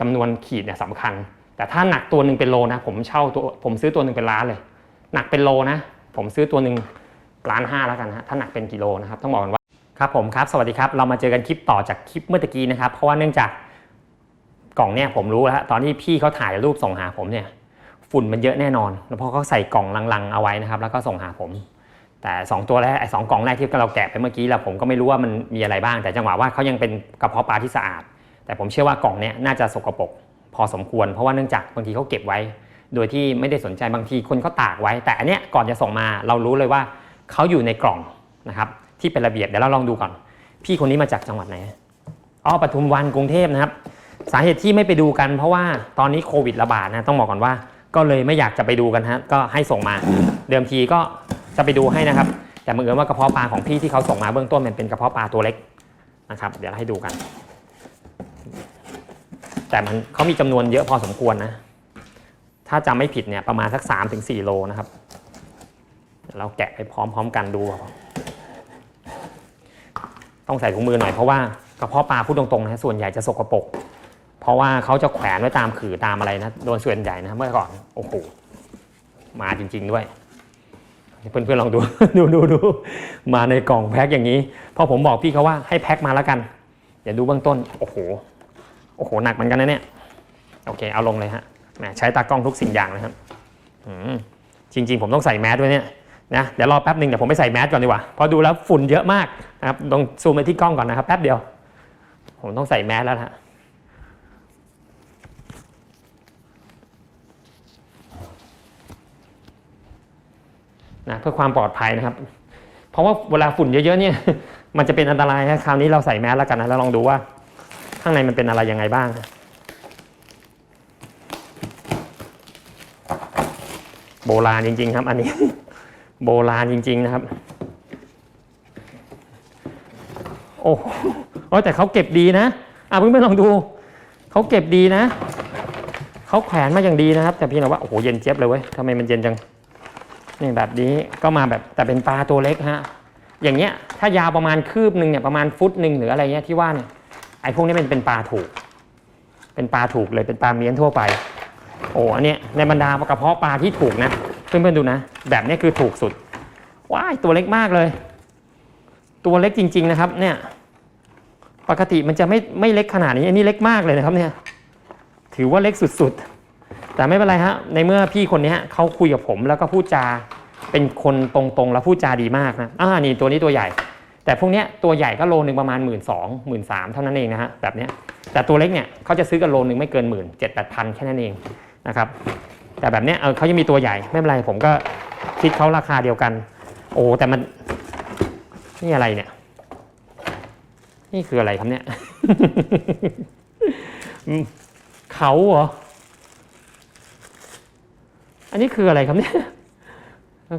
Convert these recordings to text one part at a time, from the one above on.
จำนวนขีดเนี่ยสำคัญ แต่ถ้าหนักตัวหนึ่งเป็นโลนะ ผมเช่าตัวผมซื้อตัวหนึ่งเป็นล้านเลย หนักเป็นโลนะ ผมซื้อตัวหนึ่งล้านห้าแล้วกันนะถ้าหนักเป็นกิโลนะครับต้องบอกกันว่าครับผมครับสวัสดีครับเรามาเจอกันคลิปต่อจากคลิปเมื่อกี้นะครับ เพราะว่าเนื่องจากกล่องเนี่ยผมรู้แล้วตอนที่พี่เขาถ่ายรูปส่งหาผมเนี่ยฝุ่นมันเยอะแน่นอน แล้วพอเขาใส่กล่องลังๆเอาไว้นะครับ แล้วก็ส่งหาผม แต่ 2 ตัวแรกไอ้สองกล่องแรกที่เราแกะไปเมื่อกี้แล้วผมก็ไม่รู้ว่ามันมีอะไรบ้าง แต่จังหวะว่าเขายังเป็นกระเพาะปลาที่สะอาด แต่ผมเชื่อว่ากล่องเนี้ยน่าจะสกปรกพอสมควร เพราะว่าเนื่องจากบางทีเขาเก็บไว้ โดยที่ไม่ได้สนใจบางทีคนเขาตากไว้ แต่อันเนี้ยก่อนจะส่งมาเรารู้เลยว่าเขาอยู่ในกล่องนะครับที่เป็นระเบียบเดี๋ยวเราลองดูก่อน พี่คนนี้มาจากจังหวัดไหนอ๋อปทุมวันกรุงเทพนะครับ สาเหตุที่ไม่ไปดูกัน เพราะว่าตอนนี้โควิดระบาดนะต้องบอกก่อนว่า ก็เลยไม่อยากจะไปดูกันฮะก็ให้ส่งมา เดิมทีก็จะไปดูให้นะครับ แต่บังเอิญว่ากระเพาะปลาของพี่ที่เขาส่งมาเบื้องต้นมันเป็นกระเพาะปลาตัวเล็กนะครับ เดี๋ยวให้ดูกัน แต่มันเขามีจำนวนเยอะพอสมควรนะ ถ้าจำไม่ผิดเนี่ยประมาณสัก 3-4ถึงโลนะครับเดี๋ยวเราแกะไปพร้อมๆกันดู ต้องใส่ถุงมือหน่อยเพราะว่ากระเพาะปลาพูดตรงๆนะส่วนใหญ่จะสกปรกเพราะว่าเขาจะแขวนไว้ตามขื่อตามอะไรนะโดยส่วนใหญ่นะเมื่อก่อนโอ้โหมาจริง ๆด้วยเพื่อนๆลองดูดูดูดูมาในกล่องแพ็คอย่างนี้พอผมบอกพี่เขาว่าให้แพ็คมาแล้วกันเดี๋ยวดูเบื้องต้นโอ้โห อ้โหหนักเหมือนกันนะเนี่ยโอเคเอาลงเลยฮะแหมใช้ตากล้องทุกสิ่งอย่างนะครับจริง ๆ ผมต้องใส่แมสด้วยเนี่ยนะเดี๋ยวรอแป๊บหนึ่งเดี๋ยวผมไปใส่แมสก่อนดีกว่าพราะดูแล้วฝุ่นเยอะมากนะครับต้องซูมไปที่กล้องก่อนนะครับแป๊บเดียว ผมต้องใส่แมสแล้วฮะนะเพื่อความปลอดภัยนะครับ เพราะว่าเวลาฝุ่นเยอะๆเนี่ยมันจะเป็นอันตรายนะคราวนี้เราใส่แมสแล้วกันนะแล้วลองดูว่า ข้างในมันเป็นอะไรยังไงบ้าง โบราณจริง ๆ ครับ อันนี้ โบราณจริง ๆ นะครับ โอ้โหโอ้แต่เขาเก็บดีนะอะเพื่อนๆลองดู เขาเก็บดีนะเขาแขวนมาอย่างดีนะครับ แต่พี่นะว่าโอ้โหเย็นเจี๊ยบเลยเว้ยทำไมมันเย็นจังนี่แบบนี้ก็มาแบบแต่เป็นปลาตัวเล็กฮะอย่างเงี้ยถ้ายาวประมาณคืบหนึ่งเนี่ยประมาณฟุตหนึ่งหรืออะไรเงี้ยที่ว่าเนี่ย ไอ้พวกนี้เป็นเป็นปลาถูก เป็นปลาถูกเลยเป็นปลาเมี้ยนทั่วไป โอ้อันเนี้ยในบรรดากระเพาะปลาที่ถูกนะเพื่อนๆดูนะ แบบนี้คือถูกสุดว้ายตัวเล็กมากเลย ตัวเล็กจริง ๆนะครับ เนี่ย ปกติมันจะไม่ไม่เล็กขนาดนี้อันนี้เล็กมากเลยนะครับเนี่ย ถือว่าเล็กสุดๆ แต่ไม่เป็นไรฮะในเมื่อพี่คนนี้เขาคุยกับผมแล้วก็พูดจาเป็นคนตรงๆ แล้วพูดจาดีมากนะอ่านี่ตัวนี้ตัวใหญ่ แต่พวกนี้ตัวใหญ่ก็โลนึงประมาณหมื่นสองหมื่นสามเท่านั้นเองนะฮะแบบนี้แต่ตัวเล็กเนี่ยเขาจะซื้อกันโลนึงไม่เกินหมื่นเจ็ดแปดพันแค่นั้นเองนะครับแต่แบบนี้เออเขายังมีตัวใหญ่ไม่เป็นไรผมก็คิดเขาราคาเดียวกัน โอ้แต่มันนี่อะไรเนี่ย นี่คืออะไรครับเนี่ยเขาเหรออันนี้คืออะไรครับเนี่ย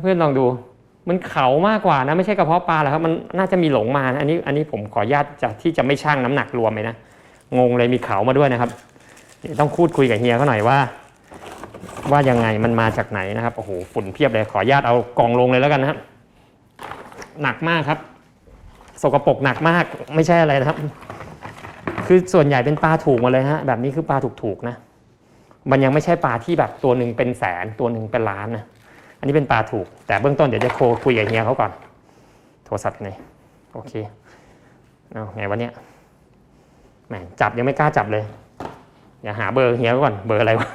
เพื่อนลองดู มันเขามากกว่านะไม่ใช่กระเพาะปลาหรอกครับมันน่าจะมีหลงมานะอันนี้อันนี้ผมขออนุญาตจะที่จะไม่ชั่งน้ำหนักรวมเลยนะงงเลยมีเขามาด้วยนะครับเดี๋ยวต้องพูดคุยกับเฮียเขาหน่อยว่า ว่ายังไงมันมาจากไหนนะครับโอ้โหฝุ่นเพียบเลยขออนุญาตเอากล่องลงเลยแล้วกันนะครับหนักมากครับ สกปรกหนักมากไม่ใช่อะไรนะครับ คือส่วนใหญ่เป็นปลาถูกมาเลยฮะแบบนี้คือปลาถูกๆนะ มันยังไม่ใช่ปลาที่แบบตัวหนึ่งเป็นแสนตัวหนึ่งเป็นล้านนะ อันนี้เป็นปลาถูก แต่เบื้องต้นเดี๋ยวจะโทรคุยกับเฮียเขาก่อน โทรศัพท์อยู่ไหนโอเคเอาไงวะเนี่ยแหมจับยังไม่กล้าจับเลย อย่าหาเบอร์เฮียก่อนเบอร์อะไรวะ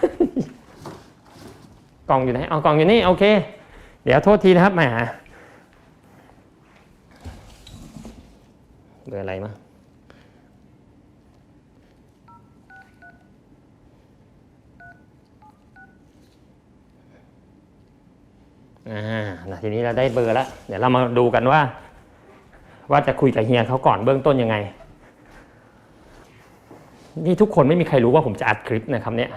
กล่องอยู่ไหนเอากล่องอยู่นี่โอเค เดี๋ยวโทษทีนะครับแหมเบอร์อะไรมา อ่านะทีนี้เราได้เบอร์แล้ว เดี๋ยวเรามาดูกันว่า ว่าจะคุยกับเฮียเขาก่อนเบื้องต้นยังไง นี่ทุกคนไม่มีใครรู้ว่าผมจะอัดคลิปนะครับ เนี่ย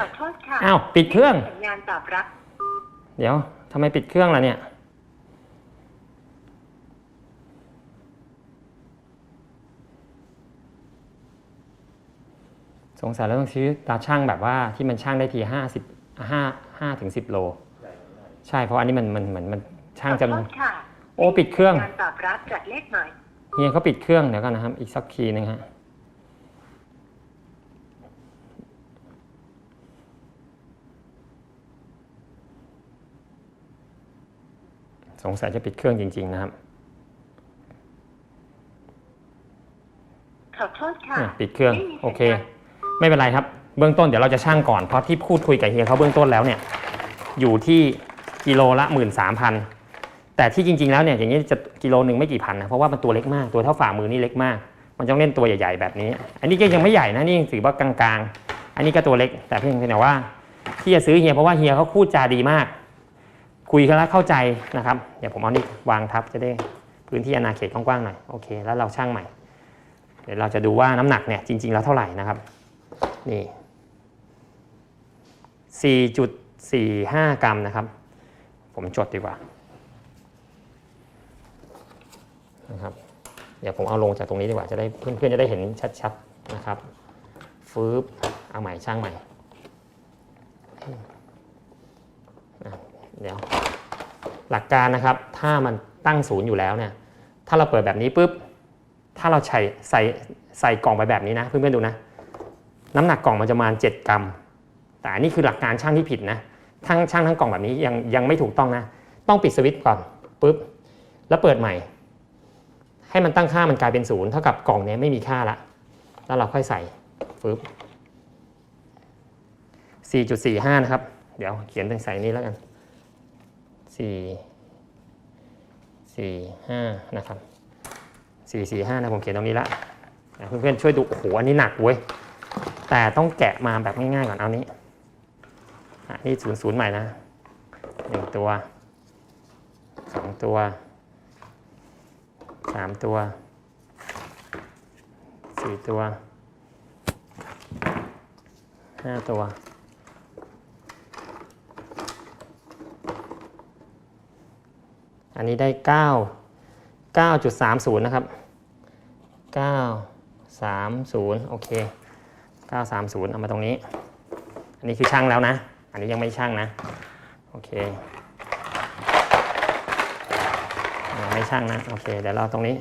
ขอโทษค่ะอ้าวปิดเครื่อง สัญญาณตอบรับเดี๋ยวทำไมปิดเครื่องล่ะเนี่ย สงสัยเราต้องซื้อตาช่างแบบว่าที่มันช่างได้ทีห้าสิบห้าห้าถึงสิบโล ใช่เพราะอันนี้มันมันเหมือนมันช่างจะขอโโอ้ปิดเครื่องการตอบรับจากเลขหมายเฮียเขาปิดเครื่องเดี๋ยวกันนะครับ อีกสักทีนึงฮะสงสัยจะปิดเครื่องจริง ๆ นะครับขอโทษค่ะปิดเครื่องโอเค ไม่เป็นไรครับ เบื้องต้นเดี๋ยวเราจะช่างก่อนเพราะที่พูดคุยกับเฮียเขาเบื้องต้นแล้วเนี่ย อยู่ที่ กิโลละหมื่นสามพันแต่ที่จริง ๆ แล้วเนี่ยอย่างนี้จะกิโลหนึ่งไม่กี่พันนะเพราะว่ามันตัวเล็กมากตัวเท่าฝ่ามือนี่เล็กมาก มันต้องเล่นตัวใหญ่ ๆ แบบนี้ อันนี้ก็ยังไม่ใหญ่นะนี่ถือว่ากลางๆ อันนี้ก็ตัวเล็ก แต่เพียงแต่ว่าที่จะซื้อเฮียเพราะว่าเฮียเขาพูดจาดีมาก คุยกันแล้วเข้าใจนะครับเดี๋ยวผมเอานี่วางทับจะได้พื้นที่อาณาเขตกว้างๆหน่อยโอเค แล้วเราช่างใหม่ เดี๋ยวเราจะดูว่าน้ำหนักเนี่ยจริง ๆ แล้วเท่าไหร่นะครับนี่4.45 กรัมนะครับ ผมจดดีกว่านะครับเดี๋ยวผมเอาลงจากตรงนี้ดีกว่าจะได้เพื่อนๆจะได้เห็นชัดๆนะครับฟืบเอาใหม่ช่างใหม่เดี๋ยวหลักการนะครับถ้ามันตั้งศูนย์อยู่แล้วเนี่ยถ้าเราเปิดแบบนี้ปุ๊บถ้าเราใส่ใส่ใส่กล่องไปแบบนี้นะเพื่อนๆดูนะ น้ำหนักกล่องมันจะประมาณ 7 กรัม แต่อันนี้คือหลักการช่างที่ผิดนะ ทั้งช่างทั้งกล่องแบบนี้ยังยังไม่ถูกต้องนะ ต้องปิดสวิตช์ก่อนปุ๊บแล้วเปิดใหม่ ให้มันตั้งค่ามันกลายเป็นศูนย์เท่ากับกล่องนี้ไม่มีค่าละแล้วเราค่อยใส่ปุ๊บ4.45 นะครับ เดี๋ยวเขียนเป็นใส่นี้แล้วกัน 4 4 5 นะครับ 4 4 5 นะผมเขียนตรงนี้ละเพื่อนๆช่วยดูโอ้โหอันนี้หนักเว้ยแต่ต้องแกะมาแบบง่ายๆก่อนเอานี้ นี่ศูนย์ศูนย์ใหม่นะหนึ่งตัวสองตัวสามตัวสี่ตัวห้าตัวอันนี้ได้ 9 9.30 นะครับ 930 โอเค 930 เอามาตรงนี้ อันนี้คือช่างแล้วนะ อันนี้ยังไม่ช่างนะ โอเคยังไม่ช่างนะ โอเค เดี๋ยวเราตรงนี้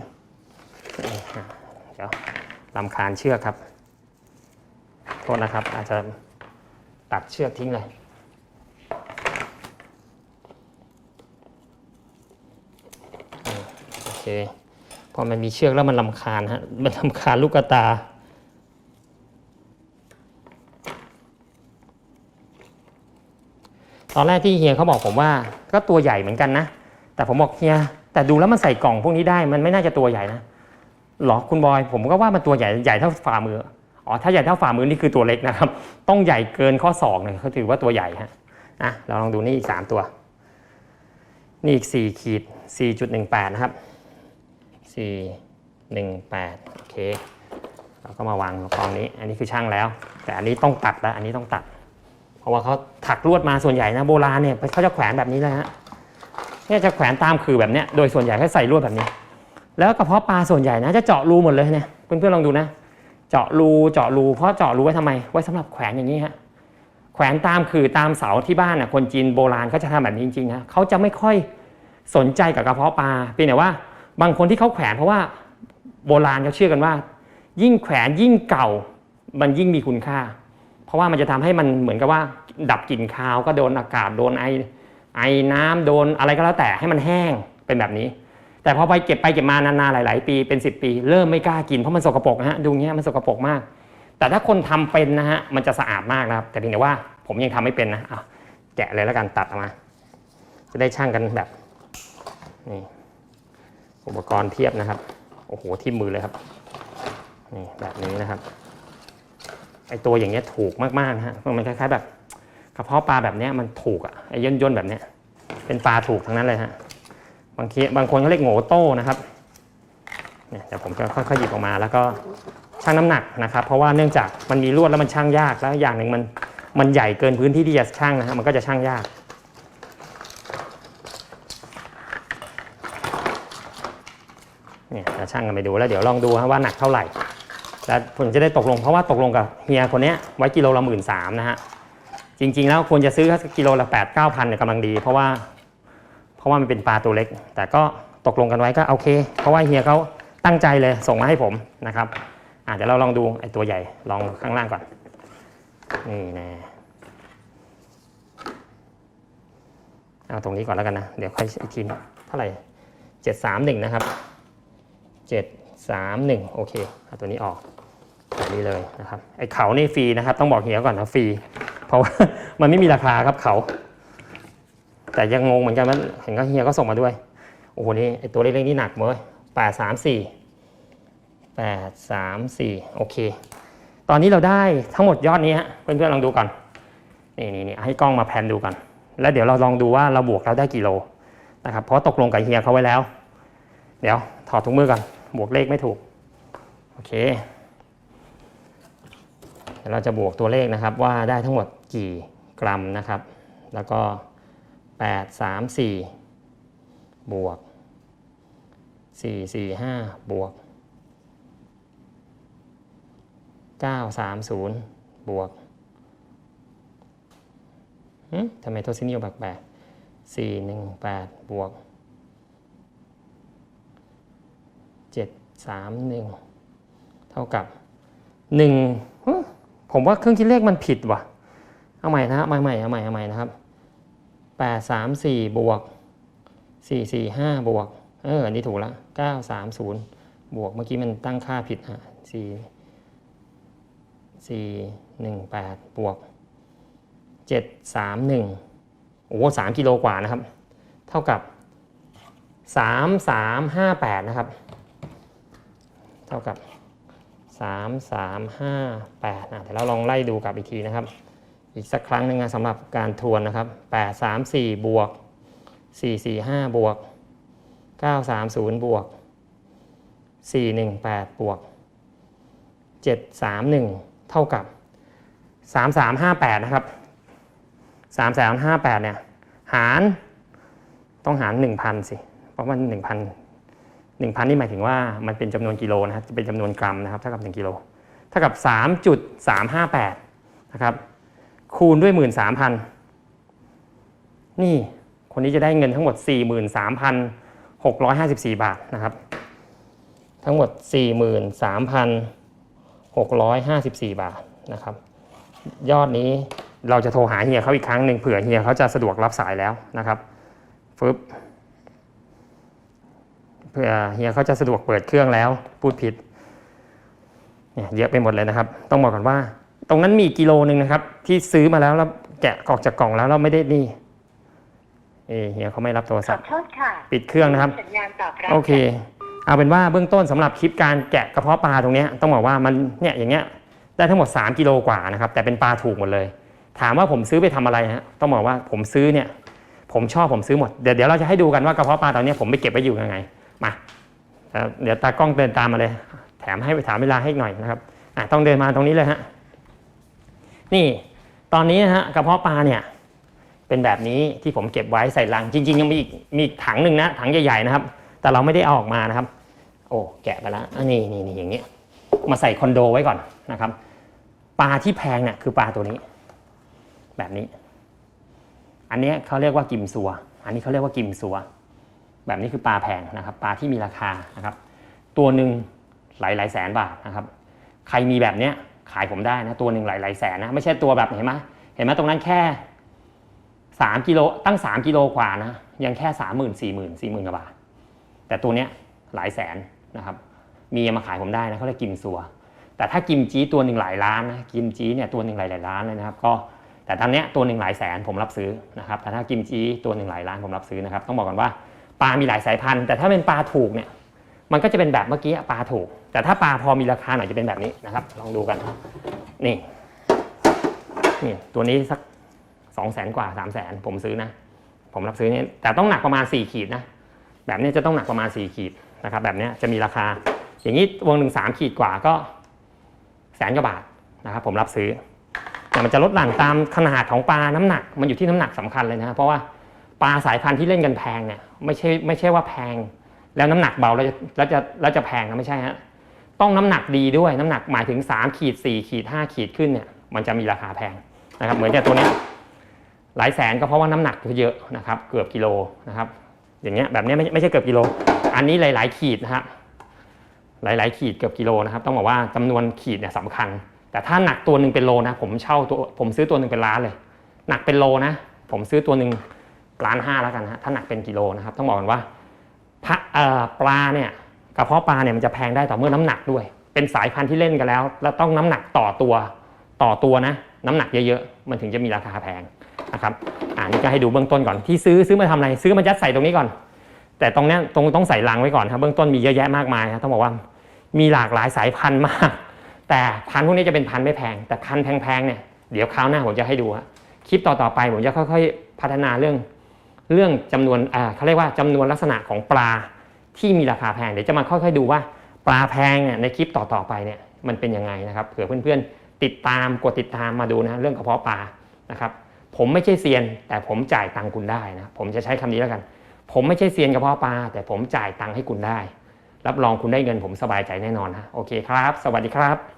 เดี๋ยวลำคาญเชือกครับ โทษนะครับ อาจจะตัดเชือกทิ้งเลยโอเค พอมันมีเชือกแล้วมันลำคาญฮะ มันลำคาญลูกตา ตอนแรกที่เฮียเขาบอกผมว่าก็ตัวใหญ่เหมือนกันนะ แต่ผมบอกเฮียแต่ดูแล้วมันใส่กล่องพวกนี้ได้มันไม่น่าจะตัวใหญ่นะหรอคุณบอยผมก็ว่ามันตัวใหญ่ใหญ่เท่าฝ่ามืออ๋อถ้าใหญ่เท่าฝ่ามือนี่คือตัวเล็กนะครับ ต้องใหญ่เกินข้อศอกเลยเขาถือว่าตัวใหญ่ฮะอะเราลองดูนี่อีกสามตัว นี่อีกสี่ขีดสี่จุดหนึ่งแปดนะครับสี่หนึ่งแปดโอเคเราก็มาวางกองนี้ อันนี้คือช่างแล้ว แต่อันนี้ต้องตัดแล้วอันนี้ต้องตัด เพราะว่าเขาถักลวดมาส่วนใหญ่นะโบราณเนี่ยเขาจะแขวนแบบนี้เลยฮะเนี่ยจะแขวนตามคือแบบเนี้ยโดยส่วนใหญ่เขาใส่ลวดแบบนี้ แล้วกระเพาะปลาส่วนใหญ่นะจะเจาะรูหมดเลยเนี่ยเพื่อนๆลองดูนะ เจาะรูเจาะรูเพราะเจาะรูไว้ทำไม ไว้สำหรับแขวนอย่างนี้ฮะแขวนตามคือตามเสาที่บ้านน่ะคนจีนโบราณเขาจะทำแบบนี้จริงๆนะเขาจะไม่ค่อยสนใจกับกระเพาะปลาเพียงแต่ว่าบางคนที่เขาแขวนเพราะว่าโบราณเขาเชื่อกันว่า ยิ่งแขวนยิ่งเก่ามันยิ่งมีคุณค่า ราะว่ามันจะทำให้มันเหมือนกับว่า ดับกลิ่นคาวก็โดนอากาศโดนไอไอน้ำโดนอะไรก็แล้วแต่ให้มันแห้งเป็นแบบนี้ แต่พอไปเก็บไปเก็บมานานๆหลาย ๆ ปีเป็น 10 ปี เริ่มไม่กล้ากินเพราะมันสกปรกนะฮะดูเงี้ยมันสกปรกมาก แต่ถ้าคนทำเป็นนะฮะมันจะสะอาดมากนะครับ แต่เพียงแต่ว่าผมยังทำไม่เป็นนะอะแกะเลยแล้วกันตัดออกมา จะได้ช่างกันแบบนี่อุปกรณ์เทียบนะครับโอ้โหที่มือเลยครับนี่แบบนี้นะครับ ไอตัวอย่างเงี้ยถูกมากๆนะฮะมันคล้ายๆแบบกระเพาะปลาแบบเนี้ยมันถูกอะไอย่นย่นๆแบบเนี้ยเป็นปลาถูกทั้งนั้นเลยฮะบางทีบางคนเขาเรียกโง่โต้นะครับเนี่ยเดี๋ยวผมก็ค่อยๆหยิบออกมาแล้วก็ชั่งน้ำหนักนะครับ เพราะว่าเนื่องจากมันมีลวดแล้วมันชั่งยากแล้วอย่างหนึ่งมันมันใหญ่เกินพื้นที่ที่จะชั่งนะฮะมันก็จะชั่งยากเนี่ยจะชั่งกันไปดูแล้วเดี๋ยวลองดูฮะว่าหนักเท่าไหร่ แล้วผมจะได้ตกลงเพราะว่าตกลงกับเฮียคนนี้ไว้กิโลละหมื่นสามนะฮะจริง ๆ แล้วควรจะซื้อกกิโลละแปดเก้าพันเนี่ยกำลังดี เพราะว่า เพราะว่ามันเป็นปลาตัวเล็ก แต่ก็ตกลงกันไว้ก็โอเค เพราะว่าเฮียเขาตั้งใจเลยส่งมาให้ผมนะครับอะเดี๋ยวเราลองดูไอ้ตัวใหญ่ลองข้างล่างก่อนนี่น่เอาตรงนี้ก่อนแล้วกันนะ เดี๋ยวค่อยอีกทีทท่าไหร่เจ็ดสามหนึ่งนะครับเจ็ด สามหนึ่งโอเคเอาตัวนี้ออกแบบนี้เลยนะครับไอ้เขานี่ฟรีนะครับ ต้องบอกเฮียก่อนนะฟรี เพราะว่ามันไม่มีราคาครับเขา แต่ยังงงเหมือนกันว่าเห็นก็เฮียก็ส่งมาด้วย โอ้โหนี่ไอ้ตัวเล็กๆนี่หนักเว้ยแปดสามสี่แปดสามสี่โอเค ตอนนี้เราได้ทั้งหมดยอดนี้ฮะเพื่อนๆลองดูก่อนนี่นี่นี่ให้กล้องมาแพนดูกันแล้วเดี๋ยวเราลองดูว่าเราบวกแล้วได้กี่โลนะครับเพราะตกลงกับเฮียเขาไว้แล้ว เดี๋ยวถอดถุงมือก่อน บวกเลขไม่ถูก โอเคเดี๋ยวเราจะบวกตัวเลขนะครับว่าได้ทั้งหมดกี่กรัมนะครับ แล้วก็ 8 3 4 บวก 4 4 5 บวก 9 3 0 บวกทำไมตัวซินิโอแปลกๆ4 1 8 บวก 7 3 1 เท่ากับ1หึผมว่าเครื่องคิดเลขมันผิดว่ะ เอาใหม่นะฮะเอาใหม่เอาใหม่เอาใหม่นะครับแปดสามสี่บวกสี่สี่ห้าบวก เออ อันนี้ถูกละเก้าสามศูนย์บวกเมื่อกี้มันตั้งค่าผิดฮะสี่สี่หนึ่งแปดบวกเจ็ดสามหนึ่งโอ้สามกิโลกว่านะครับ เท่ากับสามสามห้าแปดนะครับ ท่ากับสามสามห้าแปดนะเดี๋ยวเราลองไล่ดูกับอีกทีนะครับ อีกสักครั้งหนึ่งนะสำหรับการทวนนะครับ 8 3 4 บวก 4 4 5 บวก 9 3 0 บวก 4 1 8 บวก 7 3 1 เท่ากับ 3 3 5 8 นะครับ 3 3 5 8 เนี่ย หารต้องหาร 1,000 สิ เพราะมัน 1,000 1,000 นี่หมายถึงว่ามันเป็นจำนวนกิโลนะครับจะเป็นจำนวนกรัมนะครับเท่ากับ 1กิโลเท่ากับ 3.358นะครับคูณด้วย 13,000 นี่คนนี้จะได้เงินทั้งหมด 43,654 บาทนะครับทั้งหมด 43,654 บาทนะครับยอดนี้เราจะโทรหาเฮียเขาอีกครั้งหนึ่งเผื่อเฮียเขาจะสะดวกรับสายแล้วนะครับฟึบ เผื่อเฮียเขาจะสะดวกเปิดเครื่องแล้ว พูดผิดเนี่ยเยอะไปหมดเลยนะครับ ต้องบอกก่อนว่า ตรงนั้นมีกิโลหนึ่งนะครับ ที่ซื้อมาแล้วแล้วแกะออกจากกล่องแล้วเราไม่ได้นี่เอยเฮียเขาไม่รับโทรขศัอพท์โทษค่ะปิดเครื่องนะครับสัญญาณตอบรับโอเค เอาเป็นว่าเบื้องต้นสำหรับคลิปการแกะกระเพาะปลาตรงเนี้ยต้องบอกว่ามันเนี่ยอย่างเงี้ยได้ทั้งหมด 3 กิโลกว่านะครับ แต่เป็นปลาถูกหมดเลย ถามว่าผมซื้อไปทำอะไรฮะต้องบอกว่าผมซื้อเนี่ย ผมชอบผมซื้อหมดเดี๋ยวเดี๋ยวเราจะให้ดูกันว่ากระเพาะปลาตอนเนี้ยผมไปเก็บไว้อยู่ยังไง มาเดี๋ยวตากล้องเดินตามมาเลย แถมให้ไปถามเวลาให้หน่อยนะครับต้องเดินมาตรงนี้เลยฮะนี่ตอนนี้นะฮะกระเพาะปลาเนี่ยเป็นแบบนี้ที่ผมเก็บไว้ใส่ลังจริง ๆ ยังมีอีกมีอีกถังหนึ่งนะถังใหญ่ๆนะครับ แต่เราไม่ได้เอาออกมานะครับ โอ้แกะไปแล้วอันนี้นี่นี่อย่างเงี้ยมาใส่คอนโดไว้ก่อนนะครับปลาที่แพงเนี่ยคือปลาตัวนี้ แบบนี้ อันนี้เขาเรียกว่ากิมซัว อันนี้เขาเรียกว่ากิมซัว แบบนี้คือปลาแพงนะครับปลาที่มีราคานะครับตัวหนึ่งหลายหลายแสนบาทนะครับใครมีแบบเนี้ยขายผมได้นะตัวหนึ่งหลายหลายแสนนะไม่ใช่ตัวแบบเห็นไหมเห็นไหมตรงนั้นแค่สามกิโลตั้งสามกิโลกว่านะยังแค่สามหมื่นสี่หมื่นสี่หมื่นกว่าบาท แต่ตัวเนี้ยหลายแสนนะครับมีมาขายผมได้นะเขาเรียกกิมซัว แต่ถ้ากิมจีตัวหนึ่งหลายล้านนะกิมจีเนี่ยตัวหนึ่งหลายหลายล้านเลยนะครับ ก็แต่ตอนเนี้ยตัวหนึ่งหลายแสนผมรับซื้อนะครับแต่ถ้ากิมจีตัวหนึ่งหลายล้านผมรับซื้อนะครับ ต้องบอกก่อนว่า ปลามีหลายสายพันธุ์ แต่ถ้าเป็นปลาถูกเนี่ยมันก็จะเป็นแบบเมื่อกี้ปลาถูก แต่ถ้าปลาพอมีราคาหน่อยจะเป็นแบบนี้นะครับ ลองดูกัน นี่นี่ตัวนี้สักสองแสนกว่าสามแสนผมซื้อนะ ผมรับซื้อเนี่ยแต่ต้องหนักประมาณ 4 ขีดนะ แบบนี้จะต้องหนักประมาณ 4 ขีดนะครับ แบบนี้จะมีราคา อย่างนี้วงหนึ่งสามขีดกว่าก็แสนกว่าบาทนะครับ ผมรับซื้อแต่มันจะลดหลั่นตามขนาดของปลาน้ำหนัก มันอยู่ที่น้ำหนักสำคัญเลยนะครับเพราะว่า ปลาสายพันธุ์ที่เล่นกันแพงเนี่ยไม่ใช่ไม่ใช่ว่าแพง แล้วน้ำหนักเบาแล้วจะแล้วจะแล้วจะแพงนะไม่ใช่ฮะต้องน้ำหนักดีด้วยน้ำหนักหมายถึง3ขีด4ขีด5ขีดขึ้นเนี่ยมันจะมีราคาแพงนะครับเหมือนกับตัวนี้หลายแสนก็เพราะว่าน้ำหนักเยอะนะครับเกือบกิโลนะครับอย่างเงี้ยแบบเนี้ยไม่ไม่ใช่เกือบกิโล อันนี้หลาย ๆ ขีดนะครับหลาย ๆ ขีดเกือบกิโลนะครับต้องบอกว่าจำนวนขีดเนี่ยสำคัญ แต่ถ้าหนักตัวหนึ่งเป็นโลนะผมเช่าตัวผมซื้อตัวหนึ่งเป็นล้านเลย หนักเป็นโลนะผมซื้อตัวหนึ่ง ล้านห้าแล้วกันฮะถ้าหนักเป็นกิโลนะครับต้องบอกกันว่าพระปลาเนี่ยกระเพาะปลาเนี่ยมันจะแพงได้ต่อเมื่อน้ำหนักด้วย เป็นสายพันธุ์ที่เล่นกันแล้ว แล้วต้องน้ำหนักต่อตัวต่อตัวนะ น้ำหนักเยอะๆมันถึงจะมีราคาแพงนะครับอ่านี่ก็ให้ดูเบื้องต้นก่อนที่ซื้อซื้อมาทำอะไรซื้อมายัดใส่ตรงนี้ก่อน แต่ตรงนี้ตรงต้องใส่ลังไว้ก่อนครับเบื้องต้นมีเยอะแยะมากมายนะต้องบอกว่ามีหลากหลายสายพันธุ์มาก แต่พันธุ์พวกนี้จะเป็นพันธุ์ไม่แพง แต่พันธุ์แพงๆเนี่ยเดี๋ยวคราวหน้าผมจะให้ดูคลิปต่อๆไปผมจะค่อย ๆ พัฒนาเรื่อง เรื่องจำนวนเขาเรียกว่าจำนวนลักษณะของปลาที่มีราคาแพงเดี๋ยวจะมาค่อยๆดูว่าปลาแพงเนี่ยในคลิปต่อๆไปเนี่ยมันเป็นยังไงนะครับเผื่อเพื่อนๆติดตามกดติดตามมาดูนะเรื่องกระเพาะปลานะครับผมไม่ใช่เซียน แต่ผมจ่ายตังคุณได้นะผมจะใช้คำนี้แล้วกัน ผมไม่ใช่เซียนกระเพาะปลาแต่ผมจ่ายตังให้คุณได้ รับรองคุณได้เงินผมสบายใจแน่นอนนะโอเคครับ สวัสดีครับ